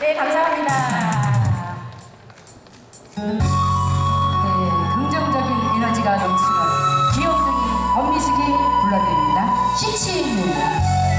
네, 감사합니다. 네, 긍정적인 에너지가 넘치는 귀염둥이 권미숙이 불러드립니다. 시치입니다.